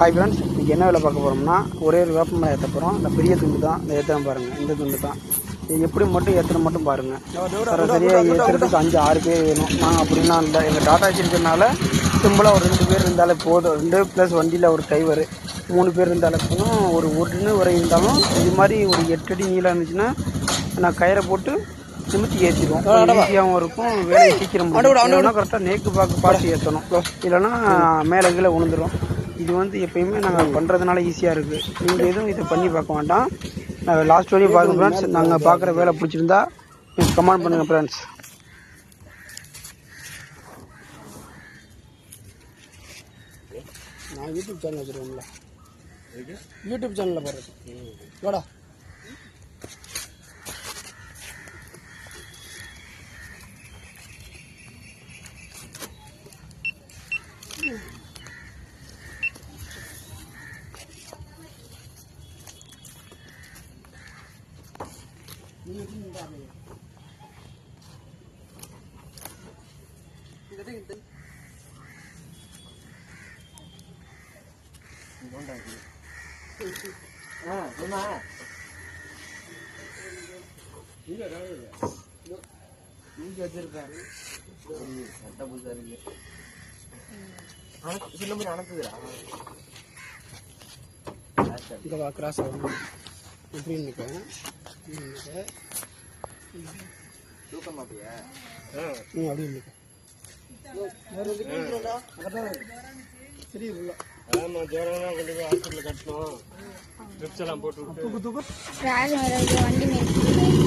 Hi friends இன்றைக்கி என்ன வேலை பார்க்க போகிறோம்னா ஒரே ஒரு வேப்பமரம் ஏற்ற போகிறோம் இந்த பெரிய துண்டு தான் இந்த ஏற்றுறேன் பாருங்கள் இந்த துண்டு தான். இது எப்படி மட்டும் ஏற்றணும் மட்டும் பாருங்கள் சரியாக ஏற்றுறதுக்கு அஞ்சு ஆறு பேர் வேணும். நாங்கள் அப்படின்னா இல்லை. எங்கள் டாடா ஏசி இருக்கிறதுனால சிம்பிளாக ஒரு ரெண்டு பேர் இருந்தாலே போதும். ரெண்டு ப்ளஸ் வண்டியில் ஒரு டிரைவர் மூணு பேர் இருந்தாலே போதும். ஒரு ஒன்று வரை இருந்தாலும் இது மாதிரி ஒரு எட்டு அடி நீளம் இருந்துச்சுன்னா நான் கயிறை போட்டு நிமித்தி ஏற்றிடுவோம் ஈஸியாகவும் இருக்கும். வேலையை சீக்கிரம் கரெக்டாக நேக்கு பார்க்க பார்த்து ஏற்றணும் இல்லைன்னா மேலே கீழே விழுந்துடும் இது வந்து எப்பயுமே நாங்கள் பண்ணுறதுனால ஈஸியாக இருக்குது நீங்கள் எதுவும் இதை பண்ணி பார்க்க வேண்டாம். லாஸ்ட் வரையும் பார்க்க ஃப்ரெண்ட்ஸ் நாங்கள் பார்க்குற வேலை பிடிச்சிருந்தா நீங்கள் கமெண்ட் பண்ணுங்கள் ஃப்ரெண்ட்ஸ் நான் யூடியூப் சேனல் வச்சுருக்கோம்ல யூடியூப் சேனலில் போடுறது. வாடா இங்கே வா கிராஸ் ஆகும் ஆமா கொண்டு போய் ஹாஸ்பிட்டல் கட்டணும் ட்ரிப்ஸ் எல்லாம் போட்டு வண்டி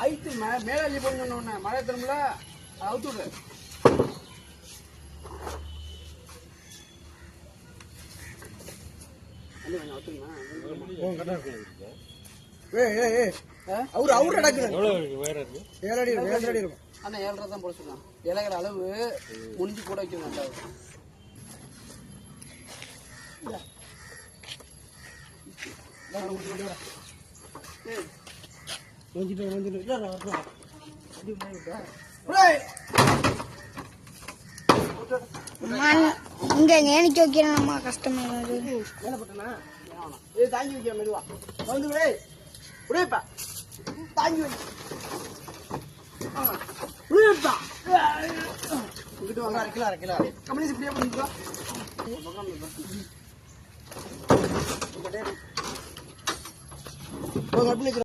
ஐத்து மே மேலே மழை திரும்பல அவுத்து விடு. அள்ளி அவரு அவரு அடக்குறாரு. எவ்வளோ இருக்கு? வேற இருக்கு? ஏழு அடி இருக்கும். அண்ணா ஏழரை தான் போட சொல்லுவான் இலைகிற அளவு முடிஞ்சு கூட வைக்கணும். மண் இங்க ஏனிக்கு வைக்கிறோம்மா கஷ்டமா தாங்கி வைக்கிற மெதுவா. வந்து விடு விடுப்பா தாங்கி வை ஆ. விடுப்பா இங்கிட்டு வாங்க அரை கிலோ அரை கிலோ கம்பெனி இப்படியே பண்ணிக்கலாம் ஒரு பக்கம்